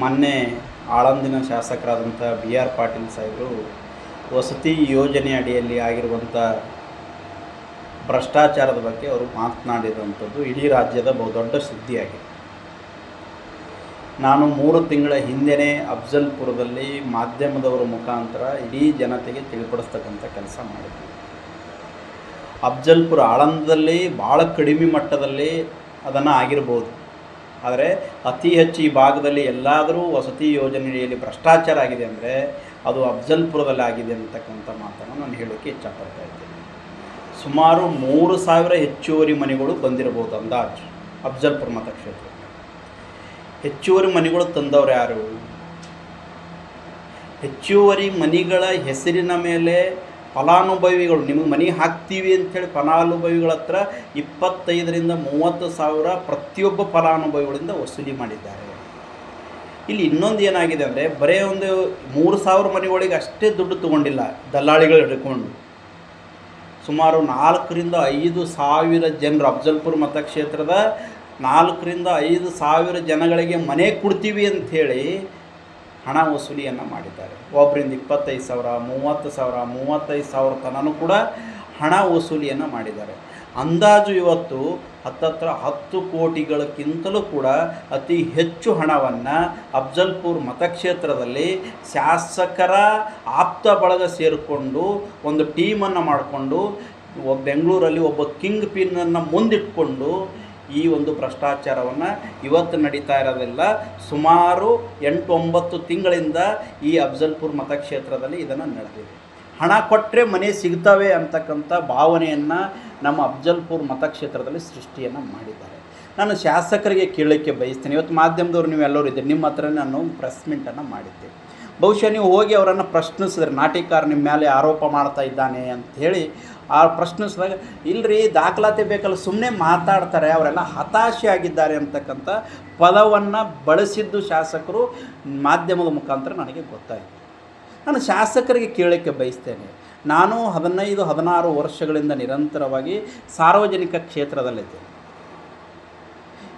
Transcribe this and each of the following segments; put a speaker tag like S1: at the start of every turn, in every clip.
S1: ಮೊನ್ನೆ ಆಳಂದಿನ ಶಾಸಕರಾದಂಥ ಬಿ ಆರ್ ಪಾಟೀಲ್ ಸಾಹೇಬರು ವಸತಿ ಯೋಜನೆ ಅಡಿಯಲ್ಲಿ ಆಗಿರುವಂಥ ಭ್ರಷ್ಟಾಚಾರದ ಬಗ್ಗೆ ಅವರು ಮಾತನಾಡಿರುವಂಥದ್ದು ಇಡೀ ರಾಜ್ಯದ ಬಹುದೊಡ್ಡ ಸುದ್ದಿಯಾಗಿದೆ. ನಾನು ಮೂರು ತಿಂಗಳ ಹಿಂದೆಯೇ ಅಫ್ಜಲ್ಪುರದಲ್ಲಿ ಮಾಧ್ಯಮದವರ ಮುಖಾಂತರ ಇಡೀ ಜನತೆಗೆ ತಿಳಿಪಡಿಸ್ತಕ್ಕಂಥ ಕೆಲಸ ಮಾಡಿದ್ದೆ. ಅಫ್ಜಲ್ಪುರ ಆಳಂದದಲ್ಲಿ ಭಾಳ ಕಡಿಮೆ ಮಟ್ಟದಲ್ಲಿ ಅದನ್ನು ಆಗಿರ್ಬೋದು. ಆದರೆ ಅತಿ ಹೆಚ್ಚು ಈ ಭಾಗದಲ್ಲಿ ಎಲ್ಲಾದರೂ ವಸತಿ ಯೋಜನೆಯಲ್ಲಿ ಭ್ರಷ್ಟಾಚಾರ ಆಗಿದೆ ಅಂದರೆ ಅದು ಅಫ್ಜಲ್ಪುರದಲ್ಲಿ ಆಗಿದೆ ಅಂತಕ್ಕಂಥ ಮಾತನ್ನು ನಾನು ಹೇಳೋಕ್ಕೆ ಇಚ್ಛಪಡ್ತಾ ಇದ್ದೇನೆ. ಸುಮಾರು ಮೂರು ಸಾವಿರ ಹೆಚ್ಚುವರಿ ಮನೆಗಳು ಬಂದಿರಬಹುದು ಅಂದಾಜು ಅಫ್ಜಲ್ಪುರ ಮತಕ್ಷೇತ್ರ. ಹೆಚ್ಚುವರಿ ಮನೆಗಳು ತಂದವರು ಯಾರು? ಹೆಚ್ಚುವರಿ ಮನೆಗಳ ಹೆಸರಿನ ಮೇಲೆ ಫಲಾನುಭವಿಗಳು, ನಿಮಗೆ ಮನೆ ಹಾಕ್ತೀವಿ ಅಂಥೇಳಿ ಫಲಾನುಭವಿಗಳ ಹತ್ರ ಇಪ್ಪತ್ತೈದರಿಂದ ಮೂವತ್ತು ಸಾವಿರ ಪ್ರತಿಯೊಬ್ಬ ಫಲಾನುಭವಿಗಳಿಂದ ವಸೂಲಿ ಮಾಡಿದ್ದಾರೆ. ಇಲ್ಲಿ ಇನ್ನೊಂದು ಏನಾಗಿದೆ ಅಂದರೆ, ಬರೀ ಒಂದು ಮೂರು ಸಾವಿರ ಮನೆಗಳಿಗೆ ಅಷ್ಟೇ ದುಡ್ಡು ತೊಗೊಂಡಿಲ್ಲ, ದಲ್ಲಾಳಿಗಳು ಹಿಡ್ಕೊಂಡು. ಸುಮಾರು ನಾಲ್ಕರಿಂದ ಐದು ಸಾವಿರ ಜನರು, ಅಫ್ಜಲ್ಪುರ ಮತಕ್ಷೇತ್ರದ ನಾಲ್ಕರಿಂದ ಐದು ಸಾವಿರ ಜನಗಳಿಗೆ ಮನೆ ಕೊಡ್ತೀವಿ ಅಂಥೇಳಿ ಹಣ ವಸೂಲಿಯನ್ನು ಮಾಡಿದ್ದಾರೆ. ಒಬ್ಬರಿಂದ ಇಪ್ಪತ್ತೈದು ಸಾವಿರ, ಮೂವತ್ತು ಸಾವಿರ, ಮೂವತ್ತೈದು ಸಾವಿರ ತನೂ ಕೂಡ ಹಣ ವಸೂಲಿಯನ್ನು ಮಾಡಿದ್ದಾರೆ. ಅಂದಾಜು ಇವತ್ತು ಹತ್ತತ್ರ ಹತ್ತು ಕೋಟಿಗಳಕ್ಕಿಂತಲೂ ಕೂಡ ಅತಿ ಹೆಚ್ಚು ಹಣವನ್ನು ಅಫ್ಜಲ್ಪುರ್ ಮತಕ್ಷೇತ್ರದಲ್ಲಿ ಶಾಸಕರ ಆಪ್ತ ಬಳಗ ಸೇರಿಕೊಂಡು ಒಂದು ಟೀಮನ್ನು ಮಾಡಿಕೊಂಡು ಒಬ್ಬ ಬೆಂಗಳೂರಲ್ಲಿ ಒಬ್ಬ ಕಿಂಗ್ ಪಿನ್ನನ್ನು ಮುಂದಿಟ್ಕೊಂಡು ಈ ಒಂದು ಭ್ರಷ್ಟಾಚಾರವನ್ನು ಇವತ್ತು ನಡೀತಾ ಇರೋದಿಲ್ಲ ಸುಮಾರು ಎಂಟು ಒಂಬತ್ತು ತಿಂಗಳಿಂದ ಈ ಅಫ್ಜಲ್ಪುರ್ ಮತಕ್ಷೇತ್ರದಲ್ಲಿ ಇದನ್ನು ನಡೆದಿದೆ. ಹಣ ಕೊಟ್ಟರೆ ಮನೆ ಸಿಗ್ತವೆ ಅಂತಕ್ಕಂಥ ಭಾವನೆಯನ್ನು ನಮ್ಮ ಅಫ್ಜಲ್ಪುರ್ ಮತಕ್ಷೇತ್ರದಲ್ಲಿ ಸೃಷ್ಟಿಯನ್ನು ಮಾಡಿದ್ದಾರೆ. ನಾನು ಶಾಸಕರಿಗೆ ಕೇಳಲಿಕ್ಕೆ ಬಯಸ್ತೇನೆ. ಇವತ್ತು ಮಾಧ್ಯಮದವ್ರು ನೀವೆಲ್ಲರೂ ಇದ್ದೀರಿ. ನಿಮ್ಮ ಹತ್ರ ನಾನು ಪ್ರೆಸ್ ಮೀಟನ್ನು ಮಾಡಿದ್ದೆ. ಬಹುಶಃ ನೀವು ಹೋಗಿ ಅವರನ್ನು ಪ್ರಶ್ನಿಸಿದ್ರೆ, ನಾಟಿಕಾರ ನಿಮ್ಮ ಮೇಲೆ ಆರೋಪ ಮಾಡ್ತಾ ಇದ್ದಾನೆ ಅಂತ ಹೇಳಿ ಆ ಪ್ರಶ್ನಿಸಿದಾಗ ಇಲ್ಲರಿ ದಾಖಲಾತಿ ಬೇಕಲ್ಲ ಸುಮ್ಮನೆ ಮಾತಾಡ್ತಾರೆ, ಅವರೆಲ್ಲ ಹತಾಶೆ ಆಗಿದ್ದಾರೆ ಅಂತಕ್ಕಂಥ ಪದವನ್ನು ಬಳಸಿದ್ದು ಶಾಸಕರು, ಮಾಧ್ಯಮದ ಮುಖಾಂತರ ನನಗೆ ಗೊತ್ತಾಯಿತು. ನಾನು ಶಾಸಕರಿಗೆ ಕೇಳೋಕ್ಕೆ ಬಯಸ್ತೇನೆ. ನಾನು ಹದಿನೈದು, ಹದಿನಾರು ವರ್ಷಗಳಿಂದ ನಿರಂತರವಾಗಿ ಸಾರ್ವಜನಿಕ ಕ್ಷೇತ್ರದಲ್ಲಿದ್ದೆ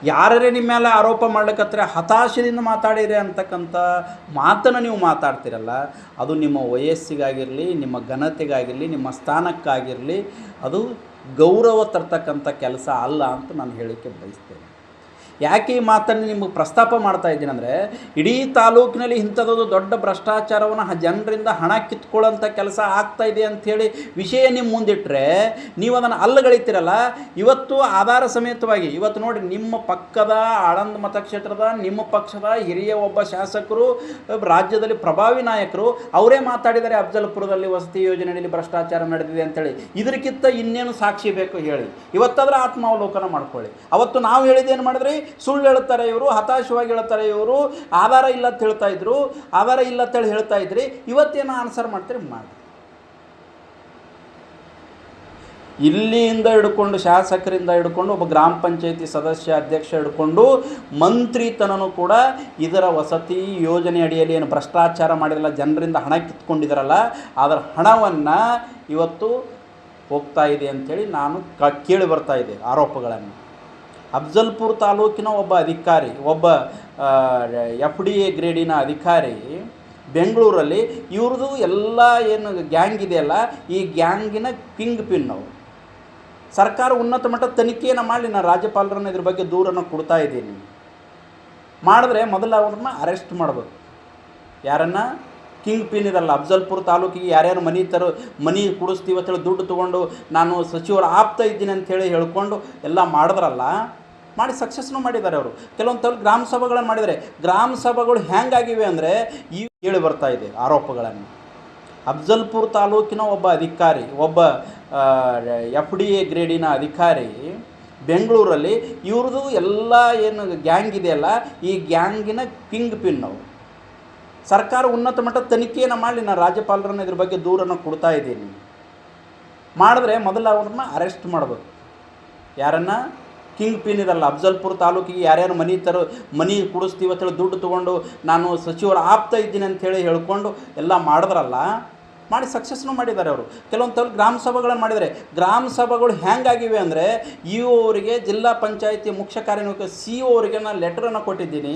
S1: ಯಾರೇ ನಿಮ್ಮ ಮೇಲೆ ಆರೋಪ ಮಾಡ್ಲಿಕ್ಕತ್ತರೆ ಹತಾಶೆಯಿಂದ ಮಾತಾಡಿರಿ ಅಂತಕ್ಕಂಥ ಮಾತನ್ನು ನೀವು ಮಾತಾಡ್ತಿರಲ್ಲ, ಅದು ನಿಮ್ಮ ವಯಸ್ಸಿಗಾಗಿರಲಿ, ನಿಮ್ಮ ಘನತೆಗಾಗಿರಲಿ, ನಿಮ್ಮ ಸ್ಥಾನಕ್ಕಾಗಿರಲಿ, ಅದು ಗೌರವ ತರ್ತಕ್ಕಂಥ ಕೆಲಸ ಅಲ್ಲ ಅಂತ ನಾನು ಹೇಳೋಕ್ಕೆ ಬಯಸ್ತೇನೆ. ಯಾಕೆ ಈ ಮಾತನ್ನು ನಿಮಗೆ ಪ್ರಸ್ತಾಪ ಮಾಡ್ತಾ ಇದ್ದೀನಿ ಅಂದರೆ, ಇಡೀ ತಾಲೂಕಿನಲ್ಲಿ ಇಂಥದ್ದೊಂದು ದೊಡ್ಡ ಭ್ರಷ್ಟಾಚಾರವನ್ನು ಜನರಿಂದ ಹಣ ಕಿತ್ಕೊಳ್ಳೋಂಥ ಕೆಲಸ ಆಗ್ತಾ ಇದೆ ಅಂಥೇಳಿ ವಿಷಯ ನಿಮ್ಮ ಮುಂದಿಟ್ಟರೆ ನೀವು ಅದನ್ನು ಅಲ್ಲಗಳಿತೀರಲ್ಲ ಇವತ್ತು ಆಧಾರ ಸಮೇತವಾಗಿ, ಇವತ್ತು ನೋಡಿ ನಿಮ್ಮ ಪಕ್ಕದ ಆಳಂದ ಮತಕ್ಷೇತ್ರದ, ನಿಮ್ಮ ಪಕ್ಷದ ಹಿರಿಯ ಒಬ್ಬ ಶಾಸಕರು, ರಾಜ್ಯದಲ್ಲಿ ಪ್ರಭಾವಿ ನಾಯಕರು, ಅವರೇ ಮಾತಾಡಿದ್ದಾರೆ ಅಫಜಲ್ಪುರದಲ್ಲಿ ವಸತಿ ಯೋಜನೆಯಲ್ಲಿ ಭ್ರಷ್ಟಾಚಾರ ನಡೆದಿದೆ ಅಂತೇಳಿ ಇದಕ್ಕಿಂತ ಇನ್ನೇನು ಸಾಕ್ಷಿ ಬೇಕು ಹೇಳಿ? ಇವತ್ತಾದರೂ ಆತ್ಮಾವಲೋಕನ ಮಾಡ್ಕೊಳ್ಳಿ. ಅವತ್ತು ನಾವು ಹೇಳಿದ್ದೇನು ಮಾಡಿದ್ರಿ? ಸುಳ್ಳು ಹೇಳ್ತಾರೆ ಇವರು, ಹತಾಶವಾಗಿ ಹೇಳ್ತಾರೆ ಇವರು, ಆಧಾರ ಇಲ್ಲ ಅಂತ ಹೇಳ್ತಾ ಇದ್ರು, ಆಧಾರ ಇಲ್ಲ ಅಂತೇಳಿ ಹೇಳ್ತಾ ಇದ್ರಿ, ಇವತ್ತೇನು ಆನ್ಸರ್ ಮಾಡ್ತೀರಿ ಮಾಡಿ ಇಲ್ಲಿಯಿಂದ ಹಿಡ್ಕೊಂಡು, ಶಾಸಕರಿಂದ ಹಿಡ್ಕೊಂಡು, ಒಬ್ಬ ಗ್ರಾಮ ಪಂಚಾಯತಿ ಸದಸ್ಯ ಅಧ್ಯಕ್ಷ ಹಿಡ್ಕೊಂಡು ಮಂತ್ರಿತನೂ ಕೂಡ ಇದರ ವಸತಿ ಯೋಜನೆ ಅಡಿಯಲ್ಲಿ ಏನು ಭ್ರಷ್ಟಾಚಾರ ಮಾಡಿರಲ್ಲ, ಜನರಿಂದ ಹಣ ಕಿತ್ಕೊಂಡಿದ್ದಾರಲ್ಲ ಅದರ ಹಣವನ್ನು ಇವತ್ತು ಹೋಗ್ತಾ ಇದೆ ಅಂಥೇಳಿ ನಾನು ಕೇಳಿ ಬರ್ತಾ ಇದೆ ಆರೋಪಗಳನ್ನು. ಅಫ್ಜಲ್ಪುರ್ ತಾಲೂಕಿನ ಒಬ್ಬ ಅಧಿಕಾರಿ, ಒಬ್ಬ ಎಫ್ ಡಿ ಎ ಗ್ರೇಡಿನ ಅಧಿಕಾರಿ ಬೆಂಗಳೂರಲ್ಲಿ ಇವ್ರದ್ದು ಎಲ್ಲ ಏನು ಗ್ಯಾಂಗ್ ಇದೆಯಲ್ಲ, ಈ ಗ್ಯಾಂಗಿನ ಕಿಂಗ್ ಪಿನ್ ಅವರು. ಸರ್ಕಾರ ಉನ್ನತ ಮಟ್ಟ ತನಿಖೆಯನ್ನು ಮಾಡಲಿ ನಾನು ರಾಜ್ಯಪಾಲರನ್ನು ಇದ್ರ ಬಗ್ಗೆ ದೂರನ್ನು ಕೊಡ್ತಾ ಇದ್ದೀನಿ. ಮಾಡಿದ್ರೆ ಮೊದಲು ಅವ್ರನ್ನ ಅರೆಸ್ಟ್ ಮಾಡಬೇಕು. ಯಾರನ್ನು? ಕಿಂಗ್ ಪಿನ್ ಇದಲ್ಲ ಅಫ್ಜಲ್ಪುರ್ ತಾಲೂಕಿಗೆ ಯಾರ್ಯಾರು ಮನೆ ತರ, ಮನೆ ಕುಡಿಸ್ತೀವಿ ಅಂತೇಳಿ ದುಡ್ಡು ತೊಗೊಂಡು ನಾನು ಸಚಿವರು ಆಪ್ತ ಇದ್ದೀನಿ ಅಂಥೇಳಿ ಹೇಳ್ಕೊಂಡು ಎಲ್ಲ ಮಾಡಿದ್ರಲ್ಲ ಮಾಡಿ ಸಕ್ಸಸ್ನು ಮಾಡಿದ್ದಾರೆ ಅವರು. ಕೆಲವೊಂದು ತಲೆ ಗ್ರಾಮ ಸಭೆಗಳನ್ನು ಮಾಡಿದ್ದಾರೆ. ಗ್ರಾಮ ಸಭೆಗಳು ಹ್ಯಾಂಗಾಗಿವೆ ಅಂದರೆ ಈ ಕೇಳಿ ಬರ್ತಾ ಇದೆ ಆರೋಪಗಳನ್ನು. ಅಫ್ಜಲ್ಪುರ್ ತಾಲೂಕಿನ ಒಬ್ಬ ಅಧಿಕಾರಿ, ಒಬ್ಬ ಎಫ್ ಡಿ ಎ ಗ್ರೇಡಿನ ಅಧಿಕಾರಿ ಬೆಂಗಳೂರಲ್ಲಿ ಇವ್ರದ್ದು ಎಲ್ಲ ಏನು ಗ್ಯಾಂಗ್ ಇದೆಯಲ್ಲ, ಈ ಗ್ಯಾಂಗಿನ ಕಿಂಗ್ ಪಿನ್ ಅವರು. ಸರ್ಕಾರ ಉನ್ನತ ಮಟ್ಟದ ತನಿಖೆಯನ್ನು ಮಾಡಲಿ ನಾನು ರಾಜ್ಯಪಾಲರನ್ನು ಇದ್ರ ಬಗ್ಗೆ ದೂರನ್ನು ಕೊಡ್ತಾ ಇದ್ದೀನಿ. ಮಾಡಿದ್ರೆ ಮೊದಲು ಅವ್ರನ್ನ ಅರೆಸ್ಟ್ ಮಾಡಬೇಕು. ಯಾರನ್ನು? ಕಿಂಗ್ ಪಿನ್ ಇದಲ್ಲ, ಅಫ್ಜಲ್ಪುರ್ ತಾಲೂಕಿಗೆ ಯಾರ್ಯಾರು ಮನೆ ತರ, ಮನೆ ಕುಡಿಸ್ತೀವಿ ಅಂತೇಳಿ ದುಡ್ಡು ತೊಗೊಂಡು ನಾನು ಸಚಿವರ ಆಪ್ತ ಇದ್ದೀನಿ ಅಂಥೇಳಿ ಹೇಳ್ಕೊಂಡು ಎಲ್ಲ ಮಾಡಿದ್ರಲ್ಲ, ಮಾಡಿ ಸಕ್ಸಸ್ನು ಮಾಡಿದ್ದಾರೆ ಅವರು. ಕೆಲವೊಂದು ಗ್ರಾಮ ಸಭೆಗಳನ್ನು ಮಾಡಿದ್ದಾರೆ. ಗ್ರಾಮ ಸಭೆಗಳು ಹೆಂಗಾಗಿವೆ ಅಂದರೆ ಇ ಅವರಿಗೆ ಜಿಲ್ಲಾ ಪಂಚಾಯತಿ ಮುಖ್ಯ ಕಾರ್ಯನಿರ್ವಾಹಕ ಸಿ ಒ ಅವರಿಗೆ ನಾನು ಲೆಟ್ರನ್ನು ಕೊಟ್ಟಿದ್ದೀನಿ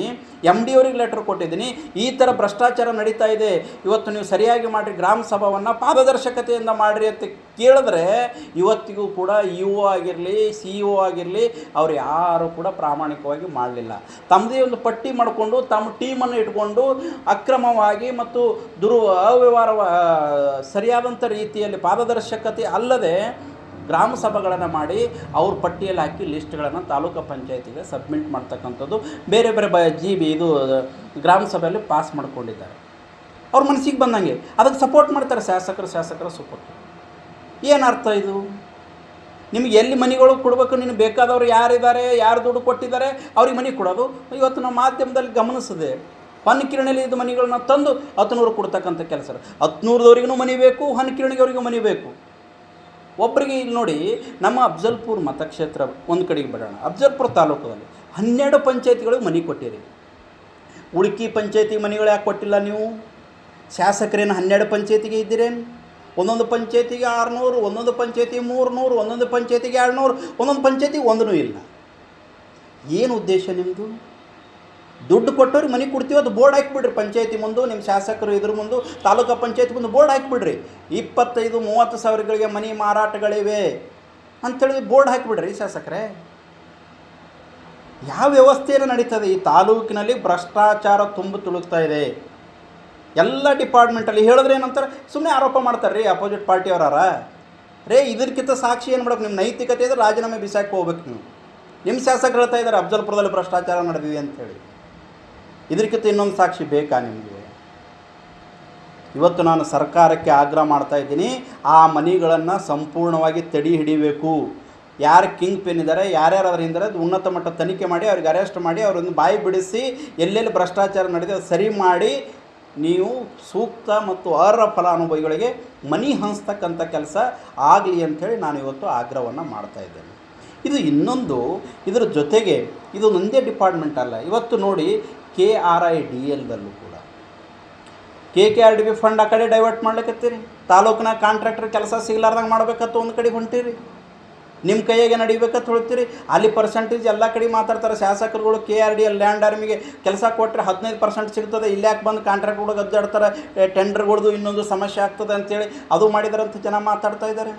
S1: ಎಂ ಡಿ ಅವ್ರಿಗೆ ಲೆಟ್ರ್ ಕೊಟ್ಟಿದ್ದೀನಿ. ಈ ಥರ ಭ್ರಷ್ಟಾಚಾರ ನಡೀತಾ ಇದೆ. ಇವತ್ತು ನೀವು ಸರಿಯಾಗಿ ಮಾಡಿರಿ, ಗ್ರಾಮ ಸಭಾವನ್ನು ಪಾರದರ್ಶಕತೆಯಿಂದ ಮಾಡಿರಿ ಅಂತ ಕೇಳಿದ್ರೆ ಇವತ್ತಿಗೂ ಕೂಡ ಇ ಒ ಆಗಿರಲಿ, ಸಿ ಇ ಒ ಆಗಿರಲಿ, ಅವ್ರು ಯಾರು ಕೂಡ ಪ್ರಾಮಾಣಿಕವಾಗಿ ಮಾಡಲಿಲ್ಲ. ತಮ್ಮದೇ ಒಂದು ಪಟ್ಟಿ ಮಾಡಿಕೊಂಡು ತಮ್ಮ ಟೀಮನ್ನು ಇಟ್ಕೊಂಡು ಅಕ್ರಮವಾಗಿ ಮತ್ತು ದುರು ಅವ್ಯವಹಾರ ಸರಿಯಾದಂಥ ರೀತಿಯಲ್ಲಿ ಪಾರದರ್ಶಕತೆ ಅಲ್ಲದೆ ಗ್ರಾಮ ಸಭೆಗಳನ್ನು ಮಾಡಿ ಅವ್ರ ಪಟ್ಟಿಯಲ್ಲಿ ಹಾಕಿ ಲಿಸ್ಟ್ಗಳನ್ನು ತಾಲೂಕು ಪಂಚಾಯತಿಗೆ ಸಬ್ಮಿಟ್ ಮಾಡ್ತಕ್ಕಂಥದ್ದು. ಬೇರೆ ಬೇರೆ ಬ, ಜಿ, ಬಿ, ಇದು ಗ್ರಾಮ ಸಭೆಯಲ್ಲಿ ಪಾಸ್ ಮಾಡ್ಕೊಂಡಿದ್ದಾರೆ. ಅವ್ರ ಮನಸ್ಸಿಗೆ ಬಂದಂಗೆ. ಅದಕ್ಕೆ ಸಪೋರ್ಟ್ ಮಾಡ್ತಾರೆ ಶಾಸಕರು, ಶಾಸಕರ ಸಪೋರ್ಟ್ ಏನು ಅರ್ಥ ಇದು? ನಿಮ್ಗೆ ಎಲ್ಲಿ ಮನೆಗಳು ಕೊಡಬೇಕು? ನಿನಗೆ ಬೇಕಾದವ್ರು ಯಾರಿದ್ದಾರೆ? ಯಾರು ದುಡ್ಡು ಕೊಟ್ಟಿದ್ದಾರೆ? ಅವ್ರಿಗೆ ಮನೆ ಕೊಡೋದು? ಇವತ್ತು ನಮ್ಮ ಮಾಧ್ಯಮದಲ್ಲಿ ಗಮನಿಸಿದೆ. ಹೊನ್ಕಿರಣಿಲಿ ಇದು ಮನೆಗಳನ್ನ ತಂದು ಹತ್ತುನೂರು ಕೊಡ್ತಕ್ಕಂಥ ಕೆಲಸ. ಹತ್ತು ಮನೆ ಬೇಕು ಹೊನ್ಕಿರಣಿಗೆ ಅವರಿಗೂ ಮನೆ ಬೇಕು. ಒಬ್ಬರಿಗೆ ಇಲ್ಲಿ ನೋಡಿ, ನಮ್ಮ ಅಫ್ಜಲ್ಪುರ್ ಮತಕ್ಷೇತ್ರ ಒಂದು ಕಡೆಗೆ ಬಿಡೋಣ. ಅಫ್ಜಲ್ಪುರ್ ತಾಲೂಕಲ್ಲಿ ಹನ್ನೆರಡು ಪಂಚಾಯತಿಗಳಿಗೆ ಮನೆ ಕೊಟ್ಟಿರಿ ಉಡುಕಿ ಪಂಚಾಯತಿ ಮನೆಗಳು ಯಾಕೆ ಕೊಟ್ಟಿಲ್ಲ ನೀವು? ಶಾಸಕರೇನು ಹನ್ನೆರಡು ಪಂಚಾಯತಿಗೆ ಇದ್ದೀರೇನು? ಒಂದೊಂದು ಪಂಚಾಯತಿಗೆ ಆರುನೂರು, ಒಂದೊಂದು ಪಂಚಾಯತಿ ಮೂರುನೂರು, ಒಂದೊಂದು ಪಂಚಾಯತಿಗೆ ಎರಡುನೂರು, ಒಂದೊಂದು ಪಂಚಾಯತಿ ಒಂದೂ ಇಲ್ಲ. ಏನು ಉದ್ದೇಶ ನಿಮ್ಮದು ದುಡ್ಡು ಕೊಟ್ಟವ್ರಿಗೆ ಮನೆ ಕೊಡ್ತೀವಿ, ಅದು ಬೋರ್ಡ್ ಹಾಕಿಬಿಡ್ರಿ ಪಂಚಾಯತಿ ಮುಂದೆ ನಿಮ್ಮ ಶಾಸಕರು ಇದ್ರ ಮುಂದೆ, ತಾಲೂಕು ಪಂಚಾಯತ್ ಮುಂದೆ ಬೋರ್ಡ್ ಹಾಕಿಬಿಡ್ರಿ. ಇಪ್ಪತ್ತೈದು, ಮೂವತ್ತು ಸಾವಿರಗಳಿಗೆ ಮನೆ ಮಾರಾಟಗಳಿವೆ ಅಂಥೇಳಿ ಬೋರ್ಡ್ ಹಾಕಿಬಿಡ್ರಿ ಶಾಸಕರೇ. ಯಾವ ವ್ಯವಸ್ಥೆಯನ್ನು ನಡೀತದೆ? ಈ ತಾಲೂಕಿನಲ್ಲಿ ಭ್ರಷ್ಟಾಚಾರ ತುಂಬ ತುಳುಕ್ತಾ ಇದೆ. ಎಲ್ಲ ಡಿಪಾರ್ಟ್ಮೆಂಟಲ್ಲಿ ಹೇಳಿದ್ರೆ ಏನಂತಾರೆ? ಸುಮ್ಮನೆ ಆರೋಪ ಮಾಡ್ತಾರೆ, ರೀ ಅಪೋಸಿಟ್ ಪಾರ್ಟಿಯವರಾರ ರೇ ಇದಕ್ಕಿಂತ ಸಾಕ್ಷಿ ಏನು ಮಾಡೋಕೆ ನಿಮ್ಮ ನೈತಿಕತೆ ಇದ್ರೆ ರಾಜೀನಾಮೆ ಬಿಸಾಕಿ ಹೋಗ್ಬೇಕು ನೀವು. ನಿಮ್ಮ ಶಾಸಕರು ಹೇಳ್ತಾ ಇದ್ದಾರೆ ಅಫ್ಜಲ್ಪುರದಲ್ಲಿ ಭ್ರಷ್ಟಾಚಾರ ನಡೆದಿದೆ ಅಂತೇಳಿ ಇದಕ್ಕಿಂತ ಇನ್ನೊಂದು ಸಾಕ್ಷಿ ಬೇಕಾ ನಿಮಗೆ? ಇವತ್ತು ನಾನು ಸರ್ಕಾರಕ್ಕೆ ಆಗ್ರಹ ಮಾಡ್ತಾ ಇದ್ದೀನಿ, ಆ ಮನೆಗಳನ್ನು ಸಂಪೂರ್ಣವಾಗಿ ತಡಿ ಹಿಡಿಬೇಕು. ಯಾರು ಕಿಂಗ್ ಪಿನ್ ಇದ್ದಾರೆ ಯಾರ್ಯಾರು ಅದು ಉನ್ನತ ಮಟ್ಟ ತನಿಖೆ ಮಾಡಿ, ಅವ್ರಿಗೆ ಅರೆಸ್ಟ್ ಮಾಡಿ, ಅವ್ರನ್ನ ಬಾಯಿ ಬಿಡಿಸಿ, ಎಲ್ಲೆಲ್ಲಿ ಭ್ರಷ್ಟಾಚಾರ ನಡೆದಿದೆ ಸರಿ ಮಾಡಿ ನೀವು ಸೂಕ್ತ ಮತ್ತು ಅರ್ಹ ಫಲಾನುಭವಿಗಳಿಗೆ ಮನಿ ಹಂಚ್ತಕ್ಕಂಥ ಕೆಲಸ ಆಗಲಿ ಅಂಥೇಳಿ ನಾನು ಇವತ್ತು ಆಗ್ರಹವನ್ನು ಮಾಡ್ತಾ ಇದ್ದೇನೆ. ಇದು ಇನ್ನೊಂದು, ಇದರ ಜೊತೆಗೆ ಇದು ಒಂದೇ ಡಿಪಾರ್ಟ್ಮೆಂಟ್ ಅಲ್ಲ. ಇವತ್ತು ನೋಡಿ ಕೆ ಆರ್ ಐ ಡಿ ಎಲ್ದಲ್ಲೂ ಕೂಡ. K K R D B fund ಆ ಕಡೆ ಡೈವರ್ಟ್ ಮಾಡ್ಲಿಕ್ಕತ್ತೀರಿ ತಾಲೂಕಿನ ಕಾಂಟ್ರಾಕ್ಟರ್ ಕೆಲಸ ಸಿಗ್ಲಾರ್ದಂಗೆ ಮಾಡಬೇಕಂತ ಒಂದು ಕಡೆ ಹೊಂಟಿರಿ. ನಿಮ್ಮ ಕೈಯಾಗೆ ನಡಿಬೇಕಾ ಹೇಳ್ತೀರಿ ಅಲ್ಲಿ ಪರ್ಸೆಂಟೇಜ್ ಎಲ್ಲ ಕಡೆ ಮಾತಾಡ್ತಾರೆ. ಶಾಸಕರುಗಳು ಕೆ ಆರ್ ಡಿ ಲ್ಯಾಂಡ್ ಆರ್ಮಿಗೆ ಕೆಲಸ ಕೊಟ್ಟರೆ ಹದಿನೈದು ಪರ್ಸೆಂಟ್ ಸಿಗ್ತದೆ. ಇಲ್ಲಿ ಯಾಕೆ ಬಂದು ಕಾಂಟ್ರಾಕ್ಟ್ಗಳು ಟೆಂಡರ್ ಟೆಂಡರ್ಗಳದ್ದು ಇನ್ನೊಂದು ಸಮಸ್ಯೆ ಆಗ್ತದೆ ಅಂತೇಳಿ ಅದು ಮಾಡಿದಾರಂತ ಜನ ಮಾತಾಡ್ತಾ ಇದ್ದಾರೆ.